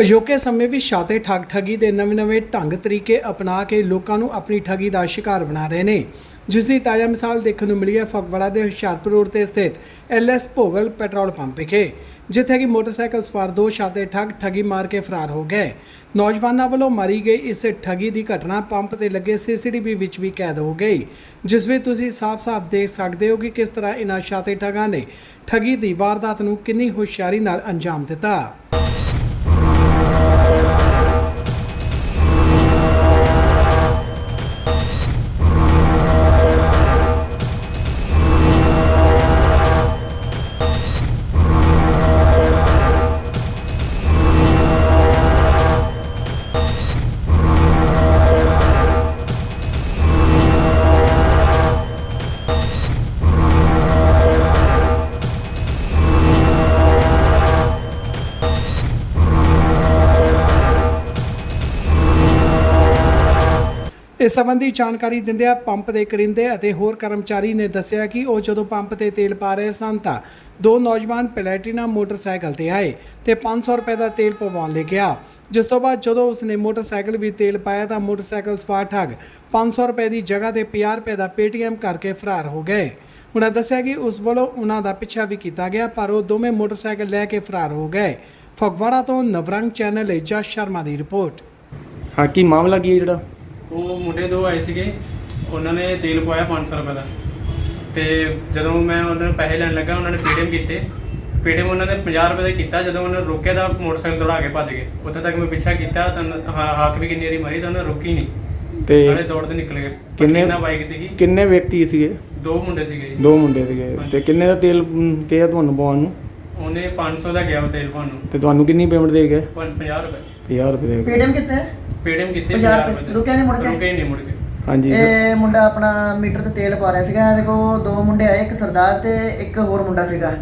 ਅਜੋਕੇ ਸਮੇਂ ਵੀ ਛਾਤੇ ਠੱਗ ਠੱਗੀ ਦੇ ਨਵੇਂ-ਨਵੇਂ ਢੰਗ ਤਰੀਕੇ ਅਪਣਾ ਕੇ ਲੋਕਾਂ ਨੂੰ ਆਪਣੀ ਠੱਗੀ ਦਾ ਸ਼ਿਕਾਰ ਬਣਾ ਰਹੇ ਨੇ। ਜਿਸ ਦੀ ਤਾਜ਼ਾ ਮਿਸਾਲ ਦੇਖਣ ਨੂੰ ਮਿਲੀ ਹੈ ਫਗਵਾੜਾ ਦੇ ਹੁਸ਼ਿਆਰਪੁਰ ਰੋਡ ਤੇ ਸਥਿਤ ਐਲਐਸ ਭੋਗਲ ਪੈਟਰੋਲ ਪੰਪ ਵਿਖੇ, ਜਿੱਥੇ ਕਿ ਮੋਟਰਸਾਈਕਲ ਸਵਾਰ ਦੋ ਛਾਤੇ ਠੱਗ ਠੱਗੀ ਮਾਰ ਕੇ ਫਰਾਰ ਹੋ ਗਏ। ਨੌਜਵਾਨਾਂ ਵੱਲੋਂ ਮਾਰੀ ਗਈ ਇਸ ਠੱਗੀ ਦੀ ਘਟਨਾ ਪੰਪ ਤੇ ਲੱਗੇ ਸੀਸੀਟੀਵੀ ਵਿੱਚ ਵੀ ਕੈਦ ਹੋ ਗਈ। ਜਿਸ ਵਿੱਚ ਤੁਸੀਂ ਸਾਫ਼-ਸਾਫ਼ ਦੇਖ ਸਕਦੇ ਹੋ ਕਿ ਕਿਸ ਤਰ੍ਹਾਂ ਇਹਨਾਂ ਛਾਤੇ ਠੱਗਾਂ ਨੇ ਠੱਗੀ ਦੀ ਵਾਰਦਾਤ ਨੂੰ ਕਿੰਨੀ ਹੁਸ਼ਿਆਰੀ ਨਾਲ ਅੰਜਾਮ ਦਿੱਤਾ। ਇਸ ਸੰਬੰਧੀ ਜਾਣਕਾਰੀ ਦਿੰਦਿਆਂ ਪੰਪ ਦੇ ਕਰਿੰਦੇ ਅਤੇ ਹੋਰ ਕਰਮਚਾਰੀ ਨੇ ਦੱਸਿਆ ਕਿ ਉਹ ਜਦੋਂ ਪੰਪ ਤੇ ਤੇਲ ਪਾ ਰਹੇ ਸਨ ਤਾਂ ਦੋ ਨੌਜਵਾਨ ਪਲੈਟੀਨਾ ਮੋਟਰਸਾਈਕਲ ਤੇ ਆਏ ਤੇ 500 ਰੁਪਏ ਦਾ ਤੇਲ ਪਵਾਉਣ ਲਈ ਗਿਆ। ਜਿਸ ਤੋਂ ਬਾਅਦ ਜਦੋਂ ਉਸਨੇ ਮੋਟਰਸਾਈਕਲ ਵੀ ਤੇਲ ਪਾਇਆ ਤਾਂ ਮੋਟਰਸਾਈਕਲ ਸਵਾਰ ਠੱਗ 500 ਰੁਪਏ ਦੀ ਜਗ੍ਹਾ ਤੇ 50 ਰੁਪਏ ਦਾ ਪੇਟੀਐਮ ਕਰਕੇ ਫਰਾਰ ਹੋ ਗਏ। ਉਹਨਾਂ ਦੱਸਿਆ ਕਿ ਉਸ ਵੱਲੋਂ ਉਹਨਾਂ ਦਾ ਪਿੱਛਾ ਵੀ ਕੀਤਾ ਗਿਆ ਪਰ ਉਹ ਦੋਵੇਂ ਮੋਟਰਸਾਈਕਲ ਲੈ ਕੇ ਫਰਾਰ ਹੋ ਗਏ। ਫਗਵਾੜਾ ਤੋਂ ਨਵਰੰਗ ਚੈਨਲ ਲਈ ਜਸ ਸ਼ਰਮਾ ਦੀ ਰਿਪੋਰਟ। ਹਾਂ, ਕੀ ਮਾਮਲਾ ਕੀ ਹੈ ਜਿਹੜਾ? ਉਹ ਮੁੰਡੇ ਦੋ ਆਏ ਸੀਗੇ ਉਹਨਾਂ ਨੇ ਤੇਲ ਪਵਾਇਆ 500 ਰੁਪਏ ਦਾ। ਤੇ ਜਦੋਂ ਮੈਂ ਉਹਨਾਂ ਨੂੰ ਪੈਸੇ ਲੈਣ ਲੱਗਾ ਉਹਨਾਂ ਨੇ ਪੇਟੀਐਮ ਕੀਤੇ। ਪੇਟੀਐਮ ਉਹਨਾਂ ਨੇ 50 ਰੁਪਏ ਦਾ ਕੀਤਾ ਜਦੋਂ ਉਹਨਾਂ ਨੇ ਰੋਕਿਆ ਤਾਂ ਮੋਟਰਸਾਈਕਲ ਦੌੜਾ ਕੇ ਭੱਜ ਗਏ। ਉੱਥੇ ਤੱਕ ਮੈਂ ਪਿੱਛਾ ਕੀਤਾ ਤਾਂ ਹਾਕ ਵੀ ਕਿੰਨੀ ਵਾਰੀ ਮਾਰੀ ਤਾਂ ਉਹਨਾਂ ਰੁਕੀ ਨਹੀਂ। ਤੇ ਨਾਲੇ ਦੌੜਦੇ ਨਿਕਲ ਗਏ। ਕਿੰਨੇ- ਬਾਈਕ ਸੀਗੀ। ਕਿੰਨੇ ਵਿਅਕਤੀ ਸੀਗੇ? ਦੋ ਮੁੰਡੇ ਸੀਗੇ ਦੋ ਮੁੰਡੇ ਸੀਗੇ। ਤੇ ਕਿੰਨੇ ਦਾ ਤੇਲ ਕਿਹਾ ਤੁਹਾਨੂੰ ਪਵਾਉਣ ਨੂੰ? ਉਹਨੇ 500 ਦਾ ਗਿਆ ਉਹ ਤੇਲ ਪਾਉਣ ਨੂੰ। ਤੇ ਤੁਹਾਨੂੰ ਕਿੰਨੀ ਪੇਮੈਂਟ ਦੇ ਗਏ? ਪੰ- 50 ਰੁਪਏ। 50 ਰੁਪਏ ਦੇ ਗਏ। ਪੀਡੀਐਮ ਕਿੱਥੇ? ਹੈ? ਪੇਟੀਐਮ ਕੀਤੇ 50 50 ਰੁਪਏ। ਰੁਕਿਆ ਨਹੀਂ ਮੁੜ ਕੇ? ਰੁਕੇ ਹੀ ਨਹੀਂ ਮੁੜ ਕੇ। ਹਾਂਜੀ ਸਰ ਇਹ ਮੁੰਡਾ ਆਪਣਾ ਮੀਟਰ ਤੇ ਤੇਲ ਪਾ ਰਿਹਾ ਸੀਗਾ। ਦੇਖੋ ਦੋ ਮੁੰਡੇ ਆਏ ਇੱਕ ਸਰਦਾਰ ਤੇ ਇੱਕ ਹੋਰ ਮੁੰਡਾ ਸੀਗਾ।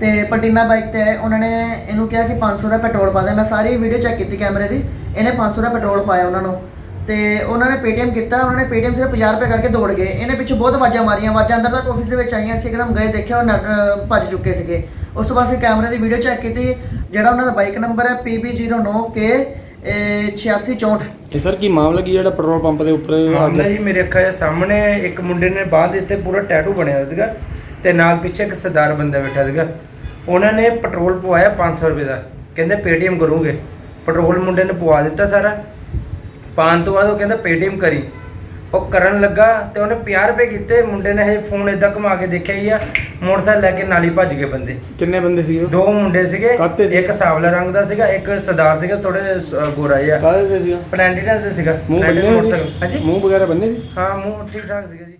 ਤੇ ਪਟੀਨਾ ਬਾਈਕ ਤੇ ਆਏ। ਉਹਨਾਂ ਨੇ ਇਹਨੂੰ ਕਿਹਾ ਕਿ 500 ਦਾ ਪੈਟਰੋਲ ਪਾ ਦੇ। ਮੈਂ ਸਾਰੀ ਵੀਡੀਓ ਚੈੱਕ ਕੀਤੀ ਕੈਮਰੇ ਦੀ। ਇਹਨੇ 500 ਦਾ ਪੈਟਰੋਲ ਪਾਇਆ ਉਹਨਾਂ ਨੂੰ। ਤੇ ਉਹਨਾਂ ਨੇ ਪੇਟੀਐਮ ਕੀਤਾ ਉਹਨਾਂ ਨੇ ਪੇਟੀਐਮ ਸਿਰਫ 50 ਰੁਪਏ ਕਰਕੇ ਦੌੜ ਗਏ। ਇਹਨੇ ਪਿੱਛੇ ਬਹੁਤ ਆਵਾਜ਼ਾਂ ਮਾਰੀਆਂ ਆਵਾਜ਼ਾਂ ਅੰਦਰ ਤੱਕ ਆਫਿਸ ਦੇ ਵਿੱਚ ਆਈਆਂ ਸੀ ਇੱਕਦਮ ਗਏ ਦੇਖਿਆ ਉਹ ਨੱਠ- ਅਹ ਭੱਜ ਚੁੱਕੇ ਸੀਗੇ। ਉਸ ਤੋਂ ਬਾਅਦ ਅਸੀਂ ਕੈਮਰੇ ਦੀ ਵੀਡੀਓ ਚੈੱਕ ਕੀਤੀ ਜਿਹੜਾ ਉਹਨਾਂ ਦਾ ਬਾਈਕ ਨੰਬਰ ਹੈ PB09K 8664 ਇਹ ਸਰ ਕੀ ਮਾਮਲਾ ਕੀ ਜਿਹੜਾ ਪੈਟਰੋਲ ਪੰਪ ਦੇ ਉੱਪਰ ਮਾਮਲਾ ਜੀ ਮੇਰੇ ਅੱਖਾਂ ਦੇ ਸਾਹਮਣੇ ਇੱਕ ਮੁੰਡੇ ਨੇ ਬਾਂਹ ਦੇ ਉੱਤੇ ਪੂਰਾ ਟੈਟੂ ਬਣਿਆ ਹੋਇਆ ਸੀਗਾ ਤੇ ਨਾਲ ਪਿੱਛੇ ਇੱਕ ਸਰਦਾਰ ਬੰਦਾ ਬੈਠਾ ਸੀਗਾ। ਉਹਨਾਂ ਨੇ ਪੈਟਰੋਲ ਪਵਾਇਆ 500 ਰੁਪਏ ਦਾ। ਕਹਿੰਦੇ ਪੇਟੀਐਮ ਕਰੂੰਗੇ। ਪੈਟਰੋਲ ਮੁੰਡੇ ਨੇ ਪਵਾ ਦਿੱਤਾ ਸਾਰਾ। ਪਾਣ ਤੋਂ ਬਾਅਦ ਉਹ ਕਹਿੰਦਾ ਪੇਟੀਐਮ ਕਰੀ। ਉਹ ਕਰਨ ਲੱਗਾ ਤੇ ਉਹਨੇ 50 ਰੁਪਏ ਕੀਤੇ। ਮੁੰਡੇ ਨੇ ਇਹ ਫੋਨ ਇਦਾਂ ਘੁਮਾ ਕੇ ਦੇਖਿਆ ਹੀ ਆ। ਮੋਟਰਸਾਈਕਲ ਲੈ ਕੇ ਨਾਲ ਹੀ ਭੱਜ ਗਏ ਬੰਦੇ। ਕਿੰਨੇ ਬੰਦੇ ਉਹ? ਦੋ ਮੁੰਡੇ ਸੀਗੇ। ਕਾਹਤੇ ਸੀ? ਇੱਕ ਸਾਵਲਾ ਰੰਗ ਦਾ ਸੀਗਾ ਇੱਕ ਸਰਦਾਰ ਸੀਗਾ ਥੋੜੇ ਗੋਰਾ ਜਿਹਾ। ਕਾਹਦੇ ਤੇ ਸੀਗਾ? ਪਲੈਂਟੀਨਾ ਸੀਗਾ। ਮੂੰਹ। ਸੀ? ਹਾਂਜੀ। ਮੂੰਹ ਵਗੈਰਾ ਬੰਨੇ ਸੀ? ਹਾਂ ਮੂੰਹ ਠੀਕ ਠਾਕ ਸੀਗਾ ਜੀ।